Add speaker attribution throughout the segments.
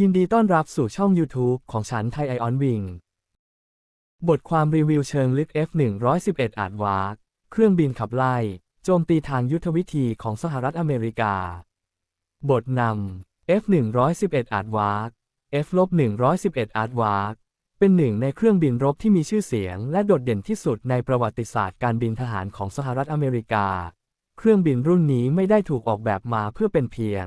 Speaker 1: ยินดีต้อนรับสู่ช่อง YouTube ของฉันไทยไอออนวิง บทความรีวิวเชิงลึก F111 อาจวาร์กเครื่องบินขับไล่ โจมตีทางยุทธวิธีของสหรัฐอเมริกา บทนำ F111 อาจวาร์ก F-111 อาจวาร์กเป็นหนึ่งในเครื่องบินรบที่มีชื่อเสียง และโดดเด่นที่สุดในประวัติศาสตร์การบินทหารของสหรัฐอเมริกา เครื่องบินรุ่นนี้ไม่ได้ถูกออกแบบมาเพื่อเป็นเพียง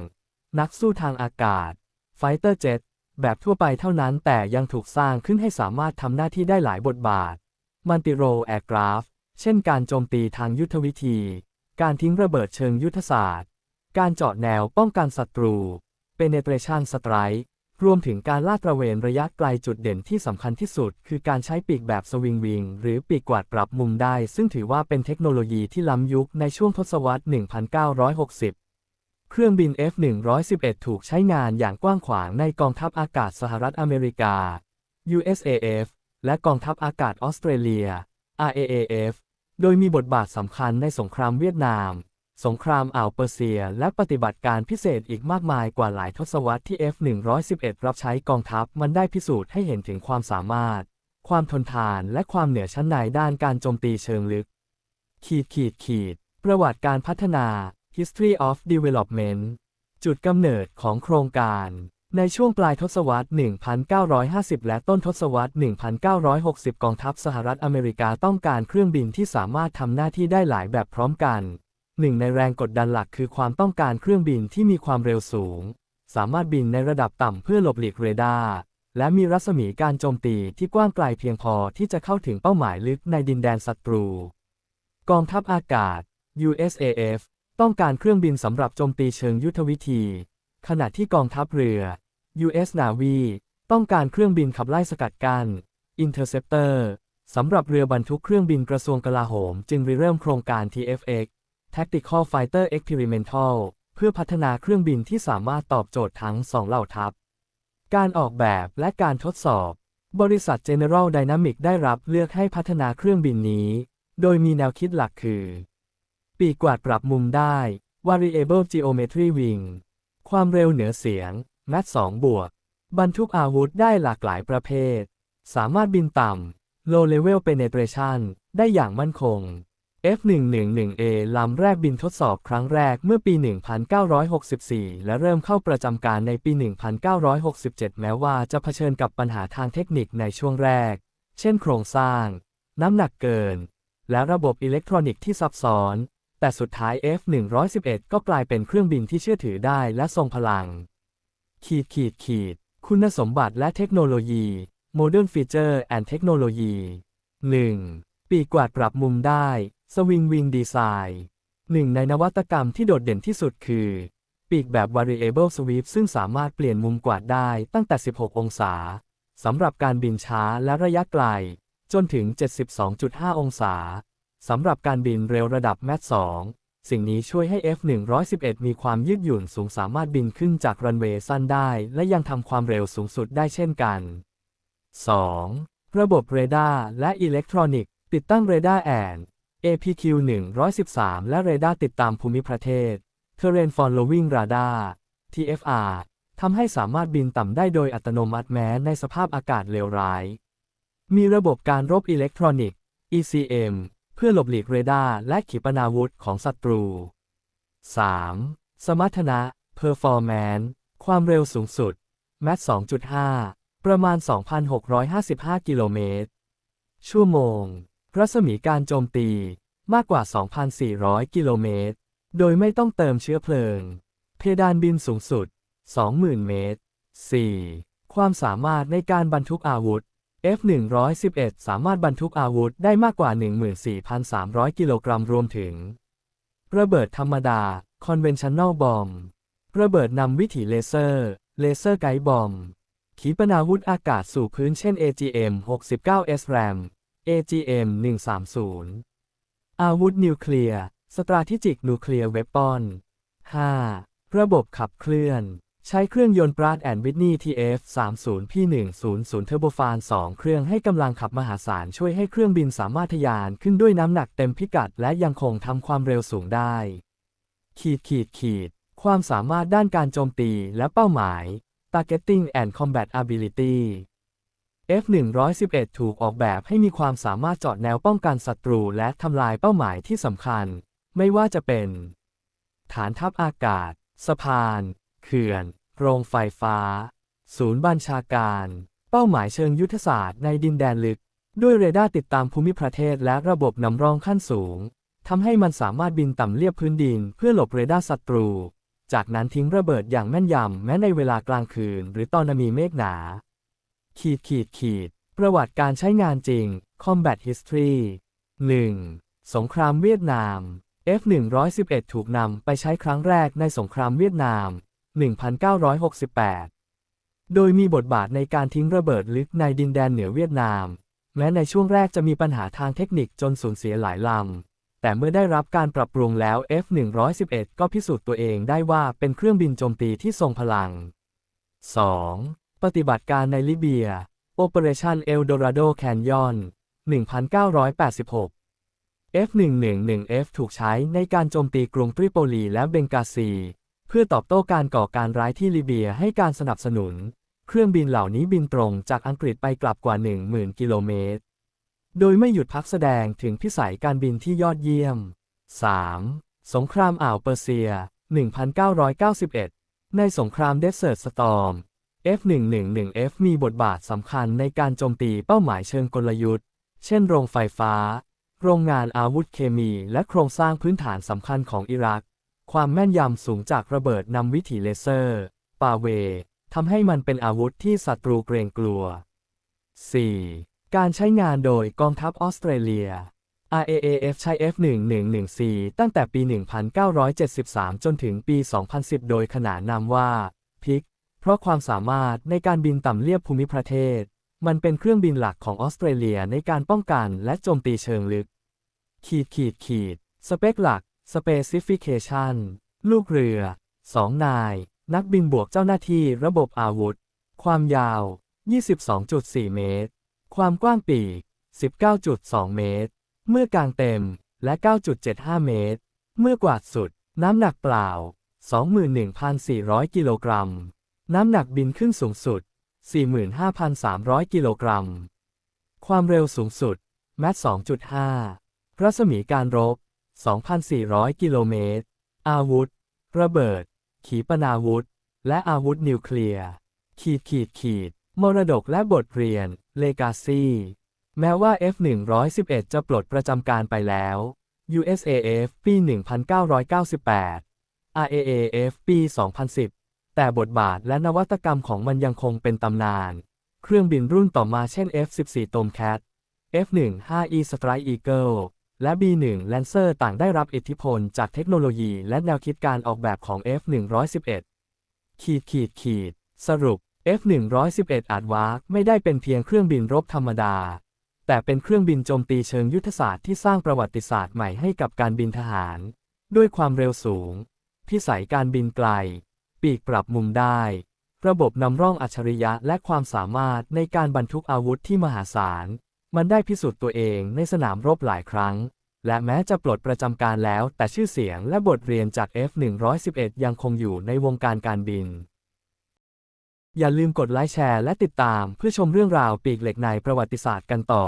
Speaker 1: นักสู้ทางอากาศ ไฟเตอร์เจ็ตแบบทั่วไปเท่านั้นแต่ยังถูกสร้างขึ้นให้สามารถทำหน้าที่ได้หลายบทบาท มันติโรแอร์กราฟ เช่นการโจมตีทางยุทธวิธี การทิ้งระเบิดเชิงยุทธศาสตร์ การเจาะแนวป้องกันศัตรู penetration strike รวมถึงการลาดตระเวนระยะไกลจุดเด่นที่สำคัญที่สุด คือการใช้ปีกแบบสวิงวิง หรือปีกกวาดปรับมุมได้ ซึ่งถือว่าเป็นเทคโนโลยีที่ล้ำยุคในช่วงทศวรรษ 1960 เครื่องบิน F-111 ถูกใช้งานอย่างกว้างขวางในกองทัพอากาศสหรัฐอเมริกา USAF และกองทัพอากาศออสเตรเลีย RAAF โดยมีบทบาทสำคัญในสงครามเวียดนาม สงครามอ่าวเปอร์เซีย และปฏิบัติการพิเศษอีกมากมายกว่าหลายทศวรรษที่ F-111 รับใช้กองทัพมันได้พิสูจน์ให้เห็นถึงความสามารถ ความทนทานและความเหนือชั้นในด้านการโจมตีเชิงลึก ขีดขีดขีด ประวัติการพัฒนา History of Development จุดกำเนิดของโครงการ ในช่วงปลายทศวรรษ 1950 และต้นทศวรรษ 1960 กองทัพสหรัฐอเมริกาต้องการเครื่องบินที่สามารถทำหน้าที่ได้หลายแบบพร้อมกัน หนึ่งในแรงกดดันหลักคือความต้องการเครื่องบินที่มีความเร็วสูง สามารถบินในระดับต่ำเพื่อหลบหลีกเรดาร์และมีรัศมีการโจมตีที่กว้างไกลเพียงพอที่จะเข้าถึงเป้าหมายลึกในดินแดนศัตรู กองทัพอากาศ USAF ต้องการเครื่องบินสำหรับโจมตีเชิงยุทธวิธี ขณะที่กองทัพเรือ U.S. Navy ต้องการเครื่องบินขับไล่สกัดกัน้น Interceptor สำหรับเรือบรรทุกเครื่องบินกระทรวงกลาโหม จึงริเริ่มโครงการ TFX Tactical Fighter Experimental เพื่อพัฒนาเครื่องบินที่สามารถตอบโจทย์ทั้งสองเหล่าทัพ การออกแบบและการทดสอบ บริษัท General Dynamics ได้รับเลือกให้พัฒนาเครื่องบินนี้ โดยมีแนวคิดหลักคือ ปีกกวาดปรับมุมได้ Variable Geometry Wing ความเร็วเหนือเสียงแมท2บวก บรรทุกอาวุธได้หลากหลายประเภท สามารถบินต่ำ Low Level Penetration ได้อย่างมั่นคง F111A ลำแรกบินทดสอบครั้งแรกเมื่อปี 1964 และเริ่มเข้าประจำการในปี 1967 แม้ว่าจะเผชิญกับปัญหาทางเทคนิคในช่วงแรก เช่นโครงสร้าง น้ำหนักเกิน และระบบอิเล็กทรอนิกส์ที่ซับซ้อน แต่สุดท้าย F111 ก็กลายเป็นเครื่องบินที่เชื่อถือได้และทรงพลัง ขีดขีดขีด คุณสมบัติและเทคโนโลยี Modern Feature and Technology 1. ปีกกวาดปรับมุมได้สวิงวิงดีไซน์หนึ่งในนวัตกรรมที่โดดเด่นที่สุดคือ ปีกแบบ variable sweep ซึ่งสามารถเปลี่ยนมุมกวาดได้ตั้งแต่ 16 องศาสำหรับการบินช้าและระยะไกล จนถึง 72.5 องศา สำหรับการบินเร็วระดับแมท2สิ่งนี้ช่วยให้ F111 มีความยืดหยุ่นสูงสามารถบินขึ้นจากรันเวย์สั้นได้ และยังทำความเร็วสูงสุดได้เช่นกัน 2. ระบบเรดาร์และอิเล็กทรอนิกส์ติดตั้งเรดาร์แอน APQ 113 และเรดาร์ติดตามภูมิประเทศ Terrain Following Radar TFR ทำให้สามารถบินต่ำได้โดยอัตโนมัติแม้ในสภาพอากาศเลวร้าย มีระบบการรบอิเล็กทรอนิกส์ ECM เพื่อหลบหลีกเรดาร์และขีปนาวุธของศัตรู 3. สมรรถนะ Performance ความเร็วสูงสุด Mach 2.5 ประมาณ 2,655 กิโลเมตร ชั่วโมง รัศมีการโจมตีมากกว่า 2,400 กิโลเมตร โดยไม่ต้องเติมเชื้อเพลิง เพดานบินสูงสุด 20,000 เมตร 4. ความสามารถในการบรรทุกอาวุธ F111 สามารถบรรทุกอาวุธได้มากกว่า 14,300 กิโลกรัมรวมถึง ระเบิดธรรมดา Conventional Bomb ระเบิดนำวิถีเลเซอร์ Laser Guide Bomb ขีปนาวุธอากาศสู่พื้นเช่น AGM 69 SRAM AGM 130 อาวุธนิวเคลียร์ Strategic Nuclear Weapon 5. ระบบขับเคลื่อน ใช้เครื่องยนต์ปราดแอนวิทนี TF30P100 เทอร์โบฟาน2เครื่องให้กำลังขับมหาศาลช่วยให้เครื่องบินสามารถทะยานขึ้นด้วยน้ำหนักเต็มพิกัดและยังคงทำความเร็วสูงได้ ขีดขีดขีด ความสามารถด้านการโจมตีและเป้าหมาย Targeting and Combat Ability F-111 ถูกออกแบบให้มีความสามารถเจาะแนวป้องกันศัตรูและทำลายเป้าหมายที่สำคัญ ไม่ว่าจะเป็น ฐานทัพอากาศ สะพาน เขื่อน โรงไฟฟ้า ศูนย์บัญชาการ เป้าหมายเชิงยุทธศาสตร์ในดินแดนลึก ด้วยเรดาร์ติดตามภูมิประเทศและระบบนำร่องขั้นสูงทำให้มันสามารถบินต่ำเลียบพื้นดินเพื่อหลบเรดาร์ศัตรู จากนั้นทิ้งระเบิดอย่างแม่นยำแม้ในเวลากลางคืน หรือตอนมีเมฆหนา ขีดขีดขีด ประวัติการใช้งานจริง Combat History 1. สงครามเวียดนาม F-111 ถูกนำไปใช้ครั้งแรกในสงครามเวียดนาม 1968 โดยมีบทบาทในการทิ้งระเบิดลึกในดินแดนเหนือเวียดนาม แม้ในช่วงแรกจะมีปัญหาทางเทคนิคจนสูญเสียหลายลำ แต่เมื่อได้รับการปรับปรุงแล้ว F-111 ก็พิสูจน์ตัวเองได้ว่าเป็นเครื่องบินโจมตีที่ทรงพลัง 2. ปฏิบัติการในลิเบีย Operation El Dorado Canyon 1986 F111F ถูกใช้ในการโจมตีกรุงทริโปลีและเบงกาซี เพื่อตอบโต้การก่อการร้ายที่ลิเบียให้การสนับสนุน เครื่องบินเหล่านี้บินตรงจากอังกฤษไปกลับกว่า 10,000 กิโลเมตร โดยไม่หยุดพักแสดงถึงพิสัยการบินที่ยอดเยี่ยม 3. สงครามอ่าวเปอร์เซีย 1991 ในสงครามเดสเซิร์ตสตอร์ม F111F มีบทบาทสำคัญในการโจมตีเป้าหมายเชิงกลยุทธ์ เช่นโรงไฟฟ้า โรงงานอาวุธเคมี และโครงสร้างพื้นฐานสำคัญของอิรัก ความแม่นยำสูงจากระเบิดนำวิถีเลเซอร์ ปาเวทำให้มันเป็นอาวุธที่ศัตรูเกรงกลัว 4. การใช้งานโดยกองทัพออสเตรเลีย RAAF ใช้ F1114 ตั้งแต่ปี 1973 จนถึงปี 2010 โดยขนานนามว่าพิกเพราะความสามารถในการบินต่ำเลียบภูมิประเทศ มันเป็นเครื่องบินหลักของออสเตรเลียในการป้องกันและโจมตีเชิงลึก ขีดขีดขีด สเปคหลัก Specification ลูกเรือ 2 นาย นักบินบวกเจ้าหน้าที่ระบบอาวุธ ความยาว 22.4 เมตร ความกว้างปีก 19.2 เมตร เมื่อกลางเต็ม และ 9.75 เมตร เมื่อกวาดสุด น้ำหนักเปล่า 21,400 กิโลกรัม น้ำหนักบินขึ้นสูงสุด 45,300 กิโลกรัม ความเร็วสูงสุด แมท 2.5 รัศมีการรบ 2,400 กิโลเมตร อาวุธ ระเบิด ขีปนาวุธ และอาวุธนิวเคลียร์ ขีดขีดขีด มรดกและบทเรียน เลกาซีแม้ว่า F111 จะปลดประจำการไปแล้ว USAF ปี 1998 RAAF ปี 2010 แต่บทบาทและนวัตกรรมของมันยังคงเป็นตำนาน เครื่องบินรุ่นต่อมาเช่น F14 Tomcat F15E Strike Eagle และ B1 Lancer ต่างได้รับอิทธิพลจากเทคโนโลยีและแนวคิดการออกแบบของ F111 ขีดขีดขีด สรุป F111 อาจวาร์ไม่ได้เป็นเพียงเครื่องบินรบธรรมดา แต่เป็นเครื่องบินโจมตีเชิงยุทธศาสตร์ที่สร้างประวัติศาสตร์ใหม่ให้กับการบินทหาร ด้วยความเร็วสูง พิสัยการบินไกล ปีกปรับมุมได้ ระบบนำร่องอัจฉริยะและความสามารถในการบรรทุกอาวุธที่มหาศาล มันได้พิสูจน์ตัวเองในสนามรบหลายครั้ง และแม้จะปลดประจำการแล้ว แต่ชื่อเสียงและบทเรียนจาก F111 ยังคงอยู่ในวงการการบิน อย่าลืมกดไลค์แชร์และติดตามเพื่อชมเรื่องราวปีกเหล็กในประวัติศาสตร์กันต่อ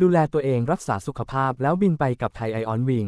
Speaker 1: ดูแลตัวเองรักษาสุขภาพแล้วบินไปกับไทยไอออนวิง